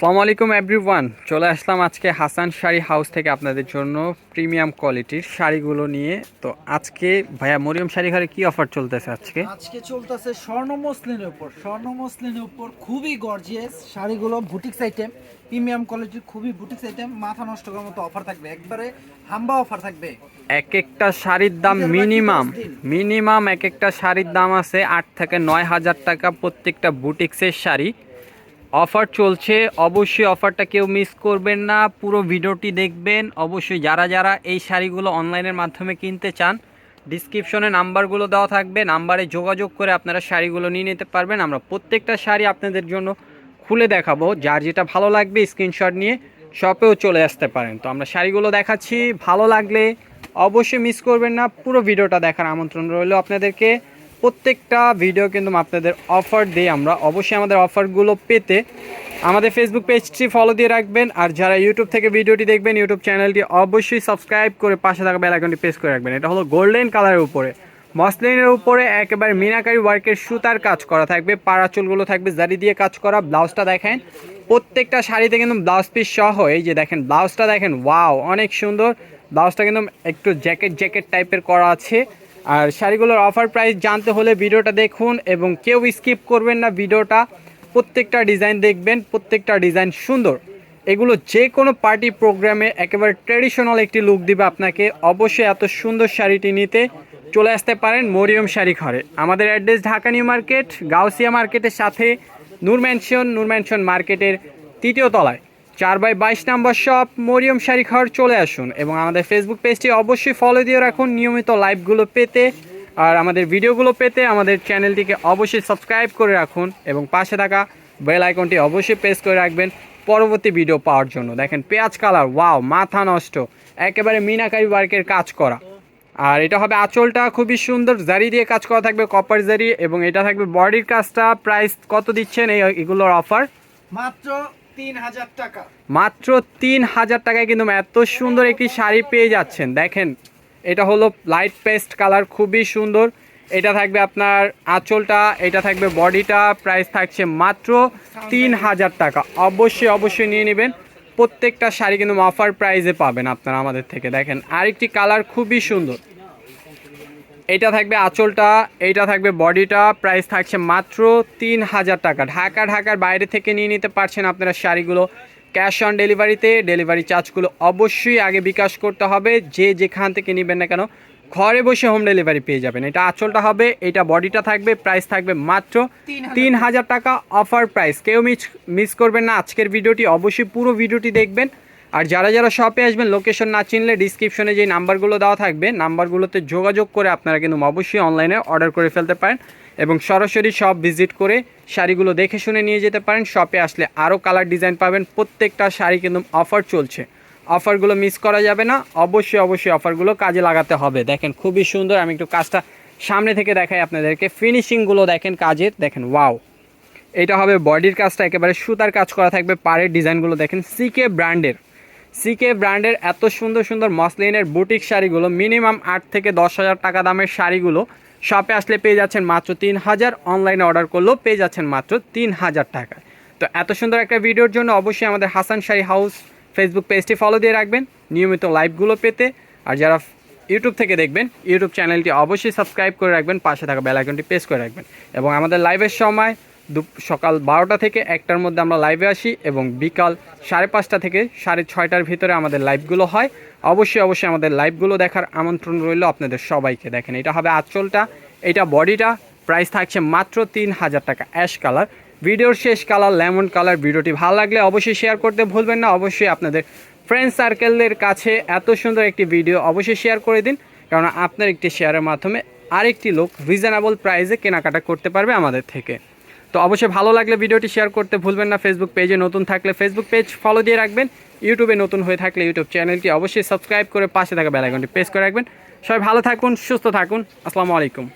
আসসালামু আলাইকুম এভরিওয়ান চলে আসলাম আজকে হাসান শাড়ি হাউস থেকে আপনাদের জন্য প্রিমিয়াম কোয়ালিটির শাড়িগুলো নিয়ে। তো আজকে ভাইয়া মরিয়ম শাড়ি ঘরে কি অফার চলতেছে আজকে? আজকে চলতেছে স্বর্ণ মসলিনের উপর। স্বর্ণ মসলিনের উপর খুবই গর্জিয়াস শাড়িগুলো বুটিক্স আইটেম প্রিমিয়াম কোয়ালিটির খুবই বুটিক্স আইটেম মাথা নষ্ট করার মতো অফার থাকবে একবারে হাম্বা অফার থাকবে। এক একটা শাড়ির দাম মিনিমাম মিনিমাম এক একটা শাড়ির দাম আছে আট থেকে নয় হাজার টাকা প্রত্যেকটা বুটিক্সের শাড়ি। অফার চলছে, অবশ্যই অফারটা কেউ মিস করবেন না, পুরো ভিডিওটি দেখবেন। অবশ্যই যারা যারা এই শাড়িগুলো অনলাইনের মাধ্যমে কিনতে চান ডিসক্রিপশনে নাম্বারগুলো দেওয়া থাকবে, নাম্বারে যোগাযোগ করে আপনারা শাড়িগুলো নিয়ে নিতে পারবেন। আমরা প্রত্যেকটা শাড়ি আপনাদের জন্য খুলে দেখাবো, যার যেটা ভালো লাগবে স্ক্রিনশট নিয়ে শপেও চলে আসতে পারেন। তো আমরা শাড়িগুলো দেখাচ্ছি, ভালো লাগলে অবশ্যই মিস করবেন না, পুরো ভিডিওটা দেখার আমন্ত্রণ রইল আপনাদেরকে। প্রত্যেকটা ভিডিও কিন্তু আপনাদের অফার দিই আমরা। অবশ্যই আমাদের অফারগুলো পেতে আমাদের ফেসবুক পেজটি ফলো দিয়ে রাখবেন। আর যারা ইউটিউব থেকে ভিডিওটি দেখবেন ইউটিউব চ্যানেলটি অবশ্যই সাবস্ক্রাইব করে পাশে থাকা বেল আইকনটি প্রেস করে রাখবেন। এটা হলো গোল্ডেন কালারের উপরে। মসলিনের উপরে একেবারে মিনাকারি ওয়ার্কের সুতার কাজ করা থাকবে। পাড়া চুলগুলো থাকবে, জারি দিয়ে কাজ করা। ব্লাউজটা দেখেন, প্রত্যেকটা শাড়িতে কিন্তু ব্লাউজ পিস সহ, এই যে দেখেন, ব্লাউজটা দেখেন ওয়াও অনেক সুন্দর। ব্লাউজটা কিন্তু একটু জ্যাকেট জ্যাকেট টাইপের করা আছে। আর শাড়িগুলোর অফার প্রাইস জানতে হলে ভিডিওটা দেখুন এবং কেউ স্কিপ করবেন না ভিডিওটা। প্রত্যেকটা ডিজাইন দেখবেন, প্রত্যেকটা ডিজাইন সুন্দর। এগুলো যে কোনো পার্টি প্রোগ্রামে একেবারে ট্রেডিশনাল একটি লুক দিবে আপনাকে। অবশ্যই এত সুন্দর শাড়িটি নিতে চলে আসতে পারেন মরিয়ম শাড়ি ঘরে। আমাদের address Dhaka New Market, Gausia মার্কেটের সাথে নূর ম্যানশন নূর ম্যানশন মার্কেটের তৃতীয় তলায়। চার বাই বাইশ নম্বর শপ মরিয়ম শাড়ি ঘর চলে আসুন এবং আমাদের ফেসবুক পেজটি অবশ্যই ফলো দিয়ে রাখুন নিয়মিত লাইভগুলো পেতে। আর আমাদের ভিডিওগুলো পেতে আমাদের চ্যানেলটিকে অবশ্যই সাবস্ক্রাইব করে রাখুন এবং পাশে থাকা বেল আইকনটি অবশ্যই প্রেস করে রাখবেন পরবর্তী ভিডিও পাওয়ার জন্য। দেখেন, পেঁয়াজ কালার ওয়াও মাথা নষ্ট, একেবারে মিনাকারি ওয়ার্কের কাজ করা। আর এটা হবে আঁচলটা, খুবই সুন্দর, জারি দিয়ে কাজ করা থাকবে কপার জারি এবং এটা থাকবে বডির কাজটা প্রাইস কত দিচ্ছেন এই, এগুলোর অফার মাত্র মাত্র তিন হাজার টাকায় কিন্তু এত সুন্দর একটি শাড়ি পেয়ে যাচ্ছেন। দেখেন, এটা হলো লাইট পেস্ট কালার খুবই সুন্দর। এটা থাকবে আপনার আঁচলটা, এটা থাকবে বডিটা প্রাইস থাকছে মাত্র তিন হাজার টাকা। অবশ্যই অবশ্যই নিয়ে নেবেন। প্রত্যেকটা শাড়ি কিন্তু অফার প্রাইজে পাবেন আপনারা আমাদের থেকে। দেখেন, আরেকটি কালার খুবই সুন্দর। এটা থাকবে আঁচলটা এইটা থাকবে বডিটা প্রাইস থাকছে মাত্র তিন হাজার টাকা। ঢাকা ঢাকার বাইরে থেকে নিয়ে নিতে পারছেন আপনারা শাড়িগুলো। ক্যাশ অন ডেলিভারিতে ডেলিভারি চার্জগুলো অবশ্যই আগে বিকাশ করতে হবে। যে যেখান থেকে নেবেন না কেন ঘরে বসে হোম ডেলিভারি পেয়ে যাবেন। এটা আঁচলটা হবে এটা বডিটা থাকবে প্রাইস থাকবে মাত্র তিন হাজার টাকা অফার প্রাইস কেউ মিস মিস করবেন না। আজকের ভিডিওটি অবশ্যই পুরো ভিডিওটি দেখবেন। আর যারা যারা শপে আসবেন লোকেশন না চিনলে ডিসক্রিপশনে যে নাম্বারগুলো দেওয়া থাকবে নাম্বারগুলোতে যোগাযোগ করে আপনারা কিন্তু অবশ্যই অনলাইনে অর্ডার করে ফেলতে পারেন এবং সরাসরি শপ ভিজিট করে শাড়িগুলো দেখে শুনে নিয়ে যেতে পারেন। শপে আসলে আরও কালার ডিজাইন পাবেন। প্রত্যেকটা শাড়ি কিন্তু অফার চলছে। অফারগুলো মিস করা যাবে না। অবশ্যই অবশ্যই অফারগুলো কাজে লাগাতে হবে। দেখেন, খুবই সুন্দর। আমি একটু কাজটা সামনে থেকে দেখাই আপনাদেরকে। ফিনিশিংগুলো দেখেন কাজের। দেখেন ওয়াও এটা হবে বডির কাজটা। একেবারে সুতার কাজ করা থাকবে। পাড়ের ডিজাইনগুলো দেখেন। সিকে ব্র্যান্ডের সিকে ব্র্যান্ডের এত সুন্দর সুন্দর মসলিনের বুটিক শাড়িগুলো মিনিমাম আট থেকে দশ হাজার টাকা দামের শাড়িগুলো শপে আসলে পেয়ে যাচ্ছেন মাত্র তিন হাজার অনলাইনে অর্ডার করলেও পেয়ে যাচ্ছেন মাত্র তিন হাজার টাকায়। তো এত সুন্দর একটা ভিডিওর জন্য অবশ্যই আমাদের হাসান শাড়ি হাউস ফেসবুক পেজটি ফলো দিয়ে রাখবেন, নিয়মিত লাইভগুলো পেতে। আর যারা ইউটিউব থেকে দেখবেন ইউটিউব চ্যানেলটি অবশ্যই সাবস্ক্রাইব করে রাখবেন, পাশে থাকা বেল আইকনটি প্রেস করে রাখবেন। এবং আমাদের লাইভের সময় সকাল বারোটা থেকে একটার মধ্যে আমরা লাইভে আসি এবং বিকাল সাড়ে পাঁচটা থেকে সাড়ে ছয়টার ভিতরে আমাদের লাইভগুলো হয়। অবশ্যই অবশ্যই আমাদের লাইভগুলো দেখার আমন্ত্রণ রইল আপনাদের সবাইকে। দেখেন, এটা হবে আঁচলটা, এটা বডিটা প্রাইস থাকছে মাত্র তিন হাজার টাকা অ্যাশ কালার ভিডিওর শেষ কালার লেমন কালার ভিডিওটি ভালো লাগলে অবশ্যই শেয়ার করতে ভুলবেন না। অবশ্যই আপনাদের ফ্রেন্ড সার্কেলের কাছে এত সুন্দর একটি ভিডিও অবশ্যই শেয়ার করে দিন। কারণ আপনার একটি শেয়ারের মাধ্যমে আরেকটি লোক রিজনেবল প্রাইসে কেনাকাটা করতে পারবে আমাদের থেকে। তো অবশ্যই ভালো লাগলে ভিডিওটি শেয়ার করতে ভুলবেন না। ফেসবুক পেজে নতুন থাকলে ফেসবুক পেজ ফলো দিয়ে রাখবেন। ইউটিউবে নতুন হয়ে থাকলে ইউটিউব চ্যানেলটি অবশ্যই সাবস্ক্রাইব করে পাশে থাকা বেলাইকনটি প্রেস করে রাখবেন। সবাই ভালো থাকুন, সুস্থ থাকুন। আসসালামু আলাইকুম।